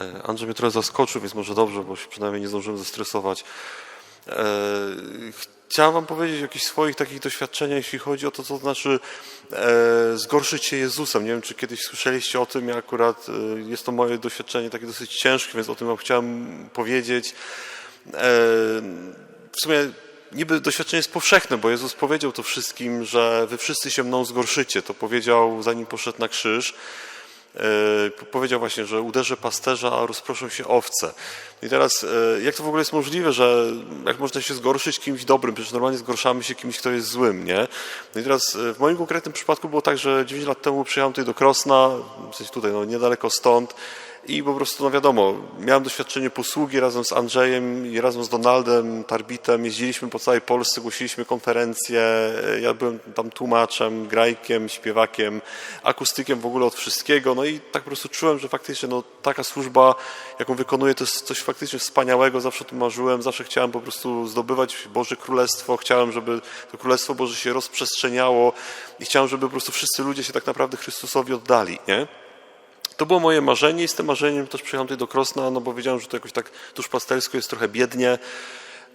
E, Andrzej mnie trochę zaskoczył, więc może dobrze, bo się przynajmniej nie zdążyłem zestresować. E, Chciałem wam powiedzieć o jakichś swoich takich doświadczeniach, jeśli chodzi o to, co znaczy e, zgorszyć się Jezusem. Nie wiem, czy kiedyś słyszeliście o tym, ja akurat jest to moje doświadczenie takie dosyć ciężkie, więc o tym chciałem powiedzieć. W sumie niby doświadczenie jest powszechne, bo Jezus powiedział to wszystkim, że wy wszyscy się mną zgorszycie. To powiedział zanim poszedł na krzyż. E, powiedział właśnie, że uderzę pasterza, a rozproszą się owce. I teraz, e, jak to w ogóle jest możliwe, że jak można się zgorszyć kimś dobrym? Przecież normalnie zgorszamy się kimś, kto jest złym, nie? No i teraz e, w moim konkretnym przypadku było tak, że 9 lat temu przyjechałem tutaj do Krosna, w sensie tutaj, no niedaleko stąd, i po prostu, no wiadomo, miałem doświadczenie posługi razem z Andrzejem i razem z Donaldem Tarbitem. Jeździliśmy po całej Polsce, głosiliśmy konferencje. Ja byłem tam tłumaczem, grajkiem, śpiewakiem, akustykiem w ogóle od wszystkiego. No i tak po prostu czułem, że faktycznie no, taka służba, jaką wykonuję, to jest coś faktycznie wspaniałego. Zawsze o marzyłem, zawsze chciałem po prostu zdobywać Boże Królestwo. Chciałem, żeby to Królestwo Boże się rozprzestrzeniało i chciałem, żeby po prostu wszyscy ludzie się tak naprawdę Chrystusowi oddali, nie? To było moje marzenie i z tym marzeniem też przyjechałem tutaj do Krosna, no bo wiedziałem, że to jakoś tak duszpastersko jest trochę biednie.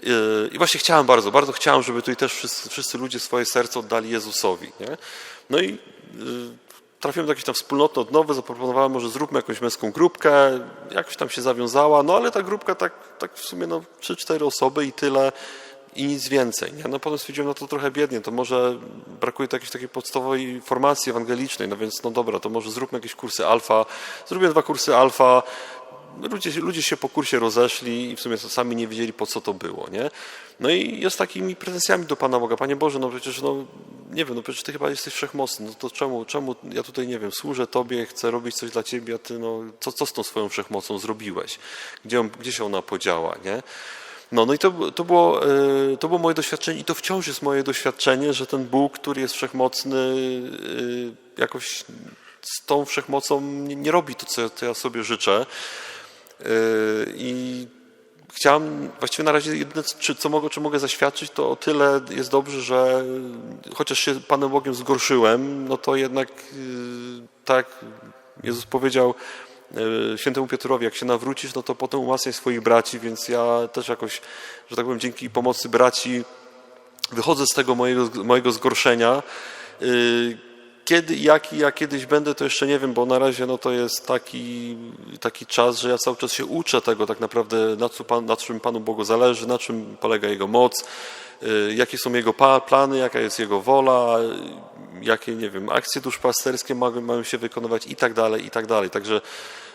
Yy, I właśnie chciałem bardzo, bardzo chciałem, żeby tutaj też wszyscy, wszyscy ludzie swoje serce oddali Jezusowi. Nie? No i yy, trafiłem do jakiejś tam wspólnoty odnowy, zaproponowałem, może zróbmy jakąś męską grupkę, jakoś tam się zawiązała, no ale ta grupka tak, tak w sumie no, 3-4 osoby i tyle i nic więcej. Nie? No potem stwierdziłem, no to trochę biednie, to może brakuje tu jakiejś takiej podstawowej formacji ewangelicznej, no więc no dobra, to może zróbmy jakieś kursy alfa. Zrobiłem dwa kursy alfa, ludzie, ludzie się po kursie rozeszli i w sumie sami nie wiedzieli, po co to było, nie? No i jest takimi pretensjami do Pana Boga. Panie Boże, no przecież, no nie wiem, no przecież Ty chyba jesteś wszechmocny, no to czemu, czemu ja tutaj, nie wiem, służę Tobie, chcę robić coś dla Ciebie, a Ty, no, co, co z tą swoją wszechmocą zrobiłeś? Gdzie, on, gdzie się ona podziała, nie? No, no i to, to, było, e, to było moje doświadczenie i to wciąż jest moje doświadczenie, że ten Bóg, który jest wszechmocny, e, jakoś z tą wszechmocą nie, nie robi to, co, co ja sobie życzę. E, I chciałem, właściwie na razie jedyne, czy, co mogę, czy mogę zaświadczyć, to o tyle jest dobrze, że chociaż się Panem Bogiem zgorszyłem, no to jednak tak Jezus powiedział, świętemu Piotrowi, jak się nawrócisz, no to potem umacniaj swoich braci, więc ja też jakoś, że tak powiem, dzięki pomocy braci wychodzę z tego mojego, mojego zgorszenia. E, kiedy, jaki ja kiedyś będę, to jeszcze nie wiem, bo na razie no to jest taki, taki czas, że ja cały czas się uczę tego tak naprawdę, na, co Pan, na czym Panu Bogu zależy, na czym polega Jego moc, e, jakie są Jego plany, jaka jest Jego wola, jakie, nie wiem, akcje duszpasterskie mają, mają się wykonywać i tak dalej, i tak dalej. Także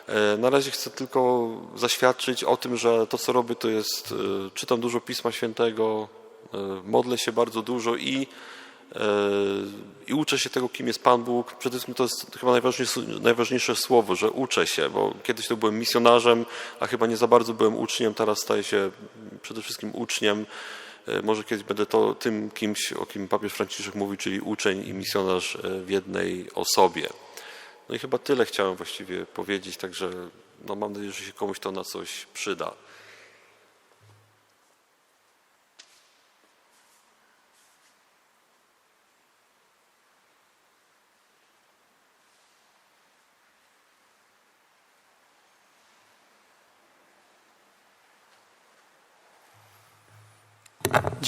e, na razie chcę tylko zaświadczyć o tym, że to, co robię, to jest, e, czytam dużo Pisma Świętego, e, modlę się bardzo dużo i, i uczę się tego, kim jest Pan Bóg. Przede wszystkim to jest chyba najważniejsze, najważniejsze słowo, że uczę się, bo kiedyś to byłem misjonarzem, a chyba nie za bardzo byłem uczniem, teraz staję się przede wszystkim uczniem. Może kiedyś będę to tym kimś, o kim papież Franciszek mówi, czyli uczeń i misjonarz w jednej osobie. No i chyba tyle chciałem właściwie powiedzieć, także no mam nadzieję, że się komuś to na coś przyda.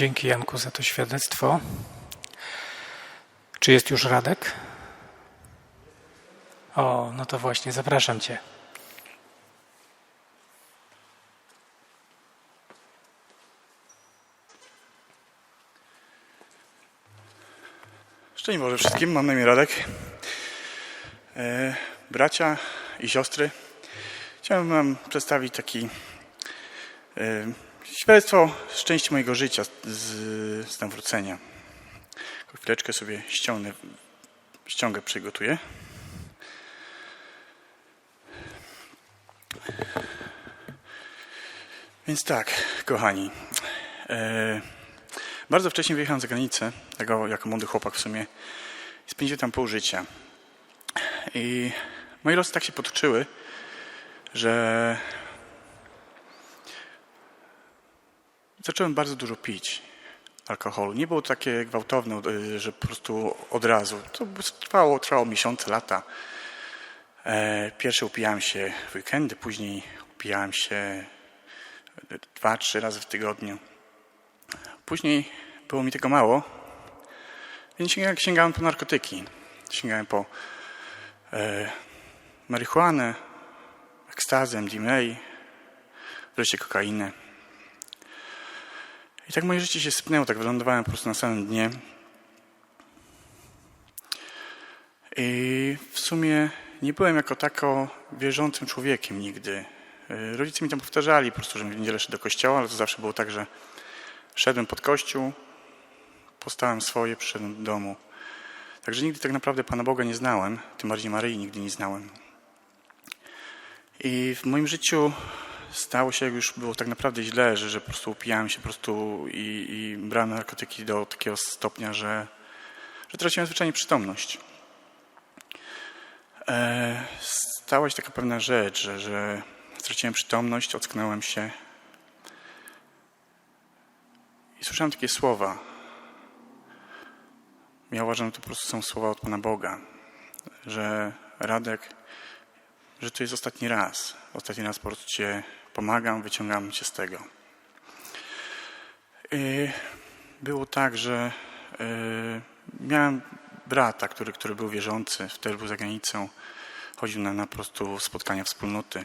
Dzięki Janku za to świadectwo. Czy jest już Radek? O, no to właśnie, zapraszam Cię. Szczęść Boże wszystkim, mam na imię Radek. E, bracia i siostry, chciałem Wam przedstawić taki e, świadectwo z części mojego życia, z, z nawrócenia. Chwileczkę sobie ściągnę, ściągę przygotuję. Więc tak, kochani. E, bardzo wcześnie wyjechałem za granicę, jako, jako młody chłopak w sumie. Spędziłem tam pół życia. I moje losy tak się potoczyły, że zacząłem bardzo dużo pić alkoholu. Nie było takie gwałtowne, y, że po prostu od razu. To trwało, trwało miesiące, lata. E, Pierwsze upijałem się w weekendy, później upijałem się dwa, trzy razy w tygodniu. Później było mi tego mało, więc sięgałem po narkotyki. Sięgałem po e, marihuanę, ekstazę, MDMA, wreszcie kokainę. I tak moje życie się spnęło, tak wylądowałem po prostu na samym dnie. I w sumie nie byłem jako tako wierzącym człowiekiem nigdy. E, Rodzice mi tam powtarzali po prostu, że w niedzielę szedł do kościoła, ale to zawsze było tak, że szedłem pod kościół, postałem swoje, przyszedłem do domu. Także nigdy tak naprawdę Pana Boga nie znałem, tym bardziej Maryi nigdy nie znałem. I w moim życiu stało się, jak już było tak naprawdę źle, że, że po prostu upijałem się po prostu i, i brałem narkotyki do takiego stopnia, że, że traciłem zwyczajnie przytomność. E, stała się taka pewna rzecz, że, że straciłem przytomność, ocknąłem się i słyszałem takie słowa. Ja uważam, że to po prostu są słowa od Pana Boga, że Radek, że to jest ostatni raz. Ostatni raz po prostu Cię pomagam, wyciągam Cię z tego. Było tak, że y, miałem brata, który, który był wierzący, wtedy był za granicą, chodził na, na prostu spotkania wspólnoty.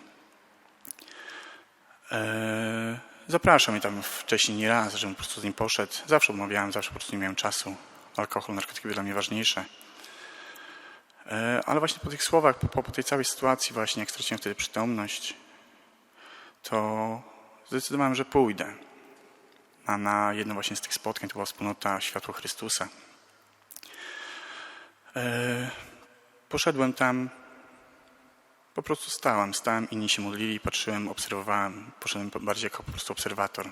E, Zapraszał mnie tam wcześniej nie raz, żebym po prostu z nim poszedł. Zawsze odmawiałem, zawsze po prostu nie miałem czasu. Alkohol, narkotyki były dla mnie ważniejsze. E, Ale właśnie po tych słowach, po, po tej całej sytuacji właśnie, jak straciłem wtedy przytomność, to zdecydowałem, że pójdę na, na jedno właśnie z tych spotkań. To była wspólnota Światło Chrystusa. E, Poszedłem tam, po prostu stałem, stałem, inni się modlili, patrzyłem, obserwowałem, poszedłem po- bardziej jako po prostu obserwator.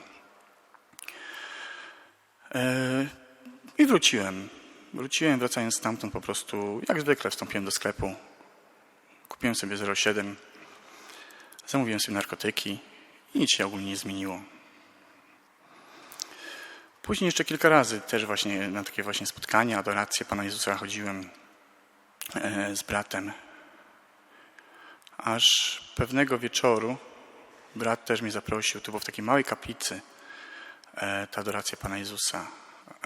E, I wróciłem. Wróciłem, wracając stamtąd po prostu, jak zwykle wstąpiłem do sklepu. Kupiłem sobie 0,7, zamówiłem sobie narkotyki i nic się ogólnie nie zmieniło. Później jeszcze kilka razy też właśnie na takie właśnie spotkania, adoracje Pana Jezusa chodziłem e, z bratem. Aż pewnego wieczoru brat też mnie zaprosił, to było w takiej małej kaplicy, e, ta adoracja Pana Jezusa.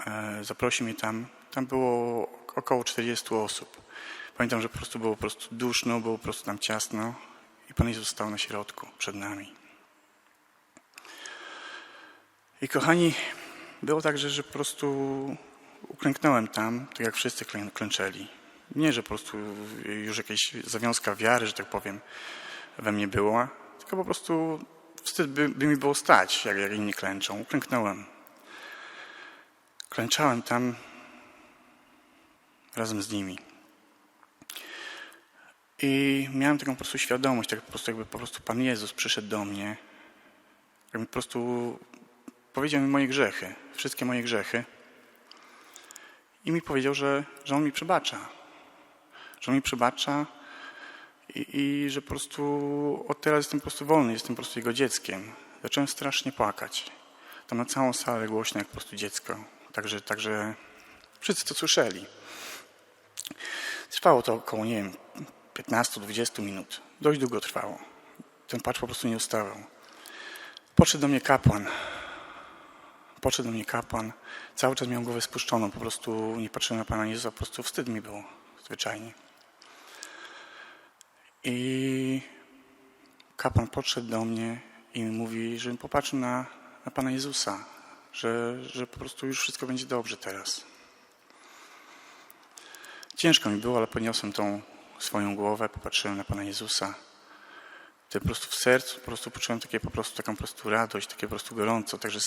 E, Zaprosił mnie tam, tam było około 40 osób. Pamiętam, że po prostu było po prostu duszno, było po prostu tam ciasno i Pan Jezus stał na środku przed nami. I kochani, było tak, że, że po prostu uklęknąłem tam, tak jak wszyscy klę- klęczeli. Nie, że po prostu już jakaś zawiązka wiary, że tak powiem, we mnie była, tylko po prostu wstyd by, by mi było stać, jak, jak inni klęczą. Uklęknąłem. Klęczałem tam razem z nimi. I miałem taką po prostu świadomość, tak po prostu jakby po prostu Pan Jezus przyszedł do mnie, jakby po prostu powiedział mi moje grzechy, wszystkie moje grzechy i mi powiedział, że, że On mi przebacza. Że On mi przebacza i, i że po prostu od teraz jestem po prostu wolny, jestem po prostu Jego dzieckiem. Zacząłem strasznie płakać. Tam na całą salę głośno jak po prostu dziecko. Także, także wszyscy to słyszeli. Trwało to około, nie wiem, 15-20 minut. Dość długo trwało. Ten płacz po prostu nie ustawał. Podszedł do mnie kapłan. Podszedł do mnie kapłan. Cały czas miał głowę spuszczoną. Po prostu nie patrzyłem na Pana Jezusa. Po prostu wstyd mi było. Zwyczajnie. I kapłan podszedł do mnie i mówi, żebym popatrzył na, na Pana Jezusa. Że, że po prostu już wszystko będzie dobrze teraz. Ciężko mi było, ale podniosłem tą swoją głowę, popatrzyłem na Pana Jezusa. To po prostu w sercu po prostu poczułem takie po prostu, taką po prostu radość, takie po prostu gorąco. Także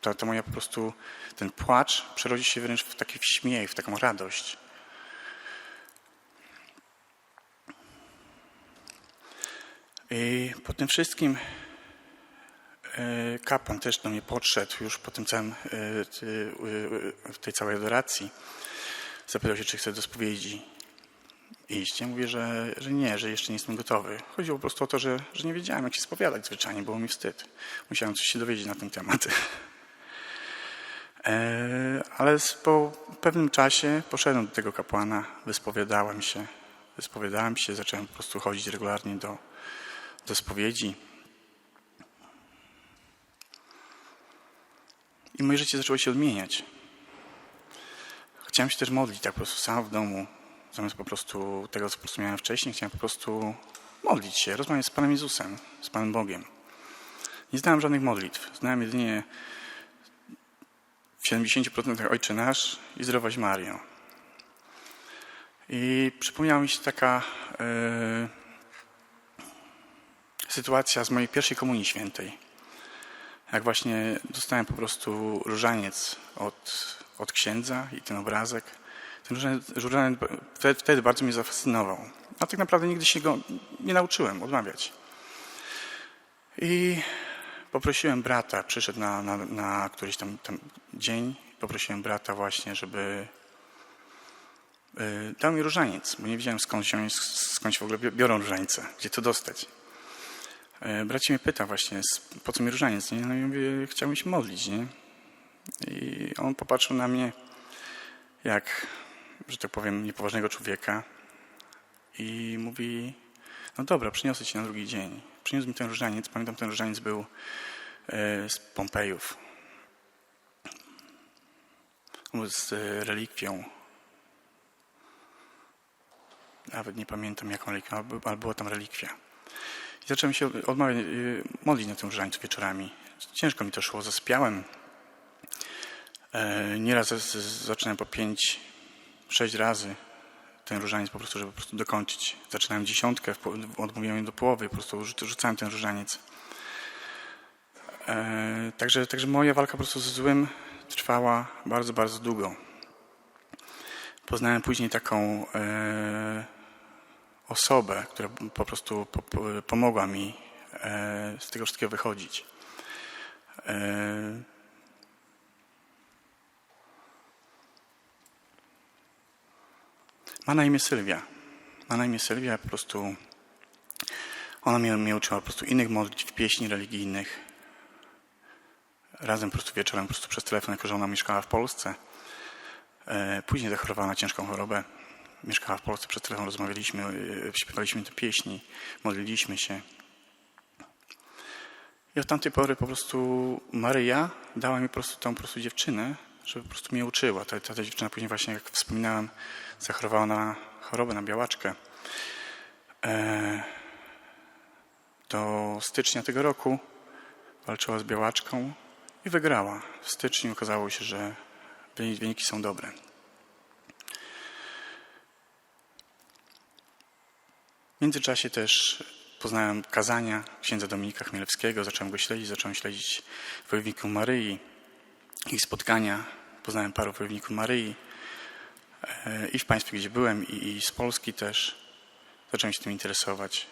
ta, ta moja po prostu, ten płacz przerodzi się wręcz w taki śmiech, w taką radość. I po tym wszystkim e, kapłan też do mnie podszedł już po tym całym, e, e, tej całej adoracji. Zapytał się, czy chcę do spowiedzi iść. Ja mówię, że, że nie, że jeszcze nie jestem gotowy. Chodziło po prostu o to, że, że nie wiedziałem, jak się spowiadać zwyczajnie, było mi wstyd. Musiałem coś się dowiedzieć na ten temat. E, Ale po pewnym czasie poszedłem do tego kapłana, wyspowiadałem się, spowiadałem się, zacząłem po prostu chodzić regularnie do, do spowiedzi. I moje życie zaczęło się odmieniać. Chciałem się też modlić tak po prostu sam w domu, zamiast po prostu tego, co po prostu miałem wcześniej, chciałem po prostu modlić się, rozmawiać z Panem Jezusem, z Panem Bogiem. Nie znałem żadnych modlitw. Znałem jedynie w 70% Ojcze Nasz i Zdrowaś Mario. I przypomniała mi się taka e, sytuacja z mojej pierwszej komunii świętej. Jak właśnie dostałem po prostu różaniec od, od księdza i ten obrazek. Ten różaniec wtedy, bardzo mnie zafascynował. A tak naprawdę nigdy się go nie nauczyłem odmawiać. I poprosiłem brata, przyszedł na, na, na któryś tam, tam dzień, poprosiłem brata właśnie, żeby y, dał mi różaniec, bo nie wiedziałem skąd, się, skąd się w ogóle bi- biorą różańce, gdzie to dostać. Y, Braci mnie pyta właśnie, po co mi różaniec, nie? No i mówię, chciałbym się modlić, nie? I on popatrzył na mnie jak, że tak powiem, niepoważnego człowieka i mówi, no dobra, przyniosę ci na drugi dzień. Przyniósł mi ten różaniec, pamiętam, ten różaniec był e, z Pompejów. Z e, relikwią. Nawet nie pamiętam jaką relikwią, ale by- ale była tam relikwia. I zacząłem się odmawiać, e, modlić na tym różańcu wieczorami. Ciężko mi to szło, zasypiałem. E, Nieraz zaczynałem po pięć, sześć razy ten różaniec po prostu, żeby po prostu dokończyć. Zaczynałem dziesiątkę, odmówiłem do połowy, po prostu rzu- rzucałem ten różaniec. E, także, także moja walka po prostu z złym trwała bardzo, bardzo długo. Poznałem później taką e, osobę, która po prostu po, po, pomogła mi e, z tego wszystkiego wychodzić. E, Ma na imię Sylwia. Ma na imię Sylwia, po prostu ona mnie, mnie uczyła po prostu innych modlitw, pieśni religijnych. Razem po prostu wieczorem, po prostu przez telefon, jako że ona mieszkała w Polsce. E, Później zachorowała na ciężką chorobę. Mieszkała w Polsce, przez telefon rozmawialiśmy, e, śpiewaliśmy te pieśni, modliliśmy się. I od tamtej pory po prostu Maryja dała mi po prostu tą po prostu dziewczynę, żeby po prostu mnie uczyła. Ta, ta, ta dziewczyna później właśnie, jak wspominałem, zachorowała na chorobę, na białaczkę. E, do stycznia tego roku walczyła z białaczką i wygrała. W styczniu okazało się, że wyni- wyniki są dobre. W międzyczasie też poznałem kazania księdza Dominika Chmielewskiego, zacząłem go śledzić, zacząłem śledzić wojowników Maryi, ich spotkania. Poznałem paru wojowników Maryi e, i w państwie, gdzie byłem, i, z Polski też. Zacząłem się tym interesować.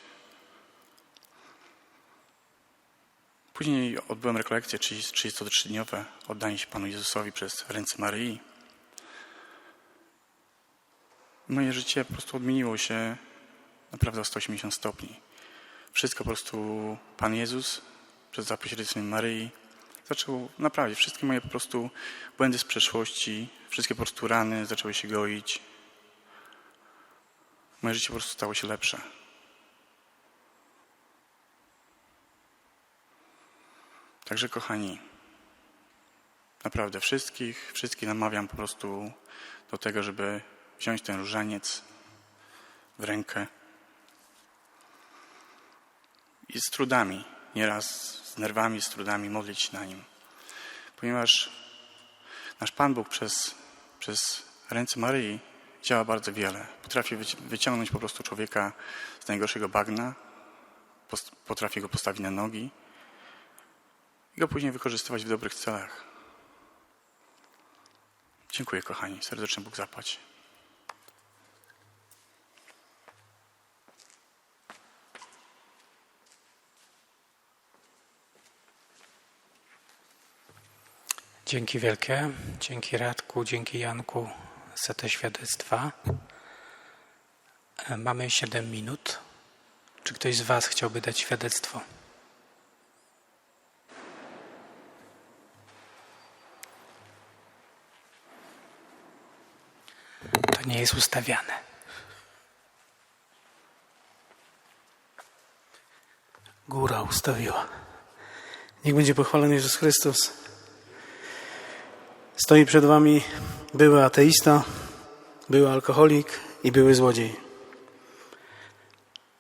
Później odbyłem rekolekcje 30 33-dniowe, oddanie się Panu Jezusowi przez ręce Maryi. Moje życie po prostu odmieniło się naprawdę o 180 stopni. Wszystko po prostu Pan Jezus przez za Maryi zaczął naprawiać wszystkie moje po prostu błędy z przeszłości, wszystkie po prostu rany zaczęły się goić. Moje życie po prostu stało się lepsze. Także kochani, naprawdę wszystkich, wszystkich namawiam po prostu do tego, żeby wziąć ten różaniec w rękę i z trudami, nieraz z nerwami, z trudami modlić się na nim. Ponieważ nasz Pan Bóg przez, przez ręce Maryi działa bardzo wiele. Potrafi wyci- wyciągnąć po prostu człowieka z najgorszego bagna, potrafi go postawić na nogi i go później wykorzystywać w dobrych celach. Dziękuję, kochani. Serdecznie Bóg zapłać. Dzięki wielkie. Dzięki Radku, dzięki Janku za te świadectwa. E, mamy 7 minut. Czy ktoś z Was chciałby dać świadectwo? To nie jest ustawiane. Góra ustawiła. Niech będzie pochwalony Jezus Chrystus. Stoi przed wami były ateista, były alkoholik i były złodziej.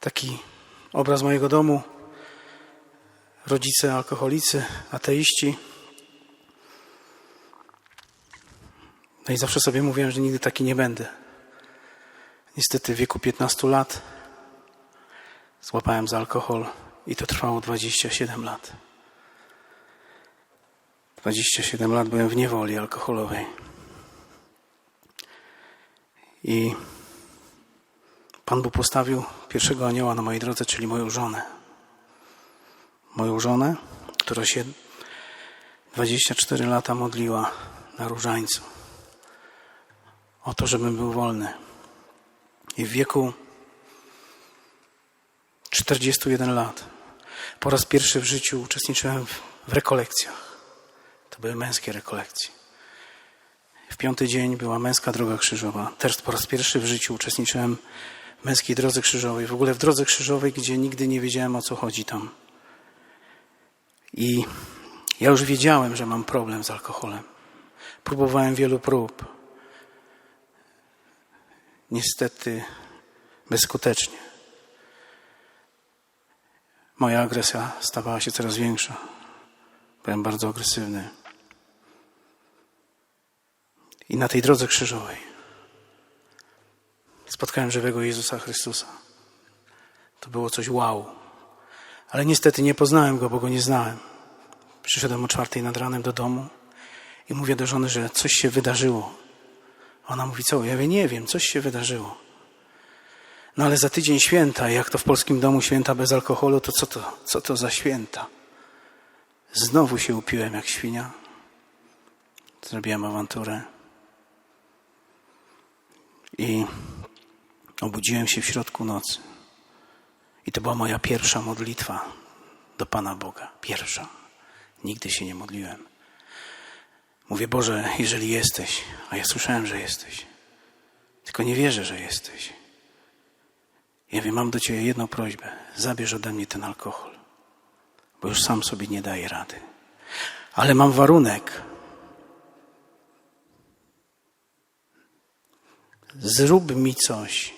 Taki obraz mojego domu. Rodzice alkoholicy, ateiści. No i zawsze sobie mówiłem, że nigdy taki nie będę. Niestety w wieku 15 lat złapałem za alkohol i to trwało 27 lat. 27 lat byłem w niewoli alkoholowej. I Pan Bóg postawił pierwszego anioła na mojej drodze, czyli moją żonę. Moją żonę, która się 24 lata modliła na różańcu o to, żebym był wolny. I w wieku 41 lat po raz pierwszy w życiu uczestniczyłem w, rekolekcjach. To były męskie rekolekcje. W piąty dzień była męska droga krzyżowa. Też po raz pierwszy w życiu uczestniczyłem w męskiej drodze krzyżowej. W ogóle w drodze krzyżowej, gdzie nigdy nie wiedziałem o co chodzi tam. I ja już wiedziałem, że mam problem z alkoholem. Próbowałem wielu prób. Niestety bezskutecznie. Moja agresja stawała się coraz większa. Byłem bardzo agresywny. I na tej drodze krzyżowej spotkałem żywego Jezusa Chrystusa. To było coś wow. Ale niestety nie poznałem go, bo go nie znałem. Przyszedłem o czwartej nad ranem do domu i mówię do żony, że coś się wydarzyło. Ona mówi, co? Ja mówię, nie wiem, coś się wydarzyło. No ale za tydzień święta, jak to w polskim domu święta bez alkoholu, to co to, co to za święta? Znowu się upiłem jak świnia. Zrobiłem awanturę. I obudziłem się w środku nocy. I to była moja pierwsza modlitwa do Pana Boga. Pierwsza. Nigdy się nie modliłem. Mówię, Boże, jeżeli jesteś, a ja słyszałem, że jesteś, tylko nie wierzę, że jesteś. Ja wiem, mam do Ciebie jedną prośbę. Zabierz ode mnie ten alkohol, bo już sam sobie nie daję rady. Ale mam warunek. Zrób mi coś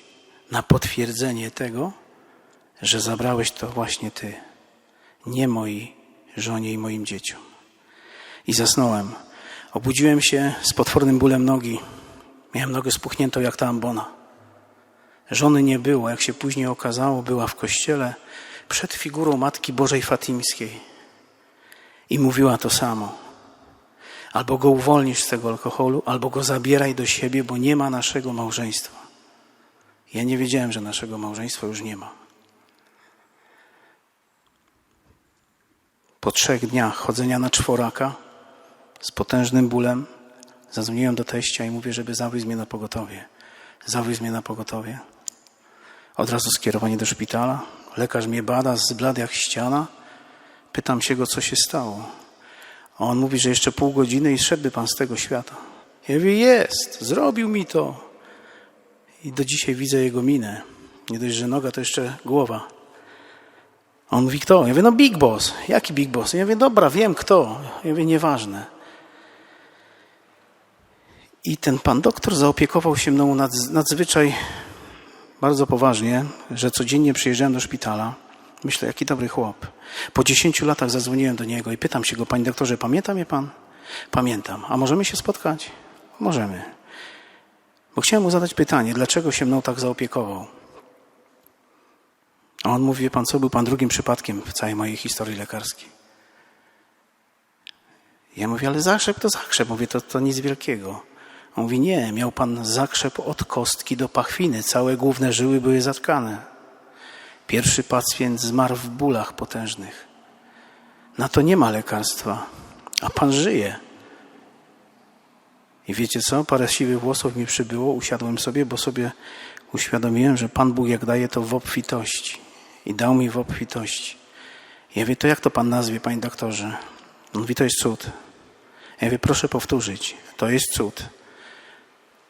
na potwierdzenie tego, że zabrałeś to właśnie Ty, nie mojej żonie i moim dzieciom. I zasnąłem. Obudziłem się z potwornym bólem nogi. Miałem nogę spuchniętą jak ta ambona. Żony nie było, jak się później okazało, była w kościele przed figurą Matki Bożej Fatimskiej i mówiła to samo. Albo go uwolnisz z tego alkoholu, albo go zabieraj do siebie, bo nie ma naszego małżeństwa. Ja nie wiedziałem, że naszego małżeństwa już nie ma. Po trzech dniach chodzenia na czworaka z potężnym bólem zadzwoniłem do teścia i mówię, żeby zawiózł mnie na pogotowie. Zawiózł mnie na pogotowie. Od razu skierowanie do szpitala. Lekarz mnie bada, zblad jak ściana. Pytam się go, co się stało. A on mówi, że jeszcze pół godziny i szedłby pan z tego świata. Ja mówię, jest, zrobił mi to. I do dzisiaj widzę jego minę. Nie dość, że noga, to jeszcze głowa. A on mówi, kto? Ja mówię, no Big Boss. Jaki Big Boss? Ja mówię, dobra, wiem kto. Ja mówię, nieważne. I ten pan doktor zaopiekował się mną nadz- nadzwyczaj bardzo poważnie, że codziennie przyjeżdżałem do szpitala. Myślę, jaki dobry chłop. Po dziesięciu latach zadzwoniłem do niego i pytam się go, panie doktorze, pamięta mnie pan? Pamiętam. A możemy się spotkać? Możemy. Bo chciałem mu zadać pytanie, dlaczego się mną tak zaopiekował? A on mówi, pan co, był pan drugim przypadkiem w całej mojej historii lekarskiej. Ja mówię, ale zakrzep to zakrzep. Mówię, to, to nic wielkiego. On mówi, nie, miał pan zakrzep od kostki do pachwiny. Całe główne żyły były zatkane. Pierwszy pacjent zmarł w bólach potężnych. Na to nie ma lekarstwa, a pan żyje. I wiecie co? Parę siwych włosów mi przybyło, usiadłem sobie, bo sobie uświadomiłem, że Pan Bóg jak daje to w obfitości. I dał mi w obfitości. Ja wie, to jak to Pan nazwie, Panie doktorze? On mówi, to jest cud. Ja mówię, proszę powtórzyć, to jest cud.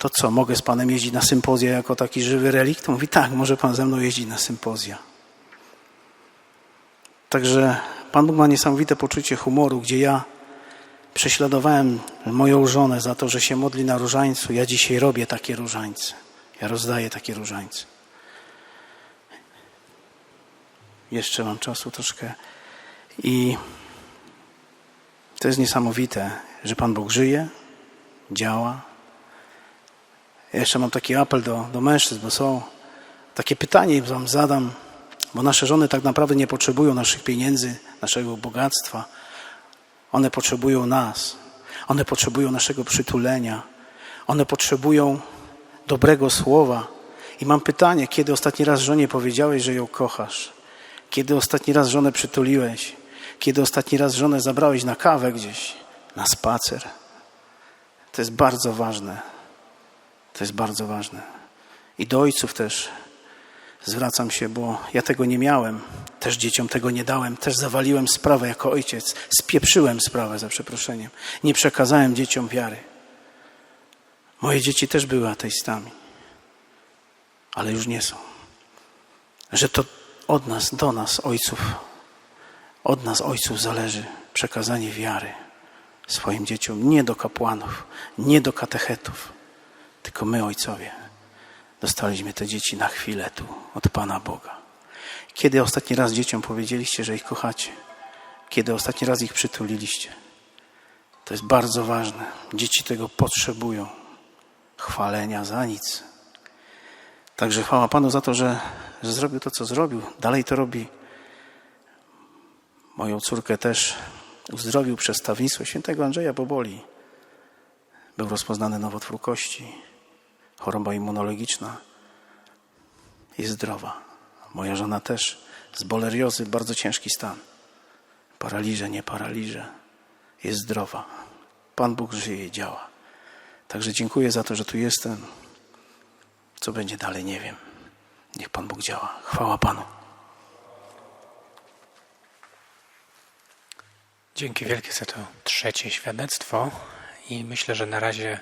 To co, mogę z Panem jeździć na sympozja jako taki żywy relikt? Mówi, tak, może Pan ze mną jeździć na sympozja. Także Pan Bóg ma niesamowite poczucie humoru, gdzie ja prześladowałem moją żonę za to, że się modli na różańcu. Ja dzisiaj robię takie różańce. Ja rozdaję takie różańce. Jeszcze mam czasu troszkę. I to jest niesamowite, że Pan Bóg żyje, działa. Ja jeszcze mam taki apel do, do mężczyzn, bo są takie pytanie wam zadam, bo nasze żony tak naprawdę nie potrzebują naszych pieniędzy, naszego bogactwa. One potrzebują nas. One potrzebują naszego przytulenia. One potrzebują dobrego słowa. I mam pytanie, kiedy ostatni raz żonie powiedziałeś, że ją kochasz? Kiedy ostatni raz żonę przytuliłeś? Kiedy ostatni raz żonę zabrałeś na kawę gdzieś, na spacer? To jest bardzo ważne. To jest bardzo ważne. I do ojców też zwracam się, bo ja tego nie miałem. Też dzieciom tego nie dałem. Też zawaliłem sprawę jako ojciec. Spieprzyłem sprawę, za przeproszeniem. Nie przekazałem dzieciom wiary. Moje dzieci też były ateistami, ale już nie są. Że to od nas, do nas, ojców, od nas, ojców, zależy przekazanie wiary swoim dzieciom. Nie do kapłanów, nie do katechetów, tylko my, ojcowie, dostaliśmy te dzieci na chwilę tu od Pana Boga. Kiedy ostatni raz dzieciom powiedzieliście, że ich kochacie? Kiedy ostatni raz ich przytuliliście? To jest bardzo ważne. Dzieci tego potrzebują. Chwalenia za nic. Także chwała Panu za to, że, że zrobił to, co zrobił. Dalej to robi. Moją córkę też uzdrowił przez stawnictwo świętego Andrzeja Boboli. Był rozpoznany nowotwór kości, choroba immunologiczna. Jest zdrowa. Moja żona też z boleriozy, bardzo ciężki stan. Paraliże, nie paraliże. Jest zdrowa. Pan Bóg żyje i działa. Także dziękuję za to, że tu jestem. Co będzie dalej, nie wiem. Niech Pan Bóg działa. Chwała Panu. Dzięki wielkie za to trzecie świadectwo i myślę, że na razie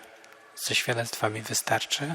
ze świadectwami wystarczy.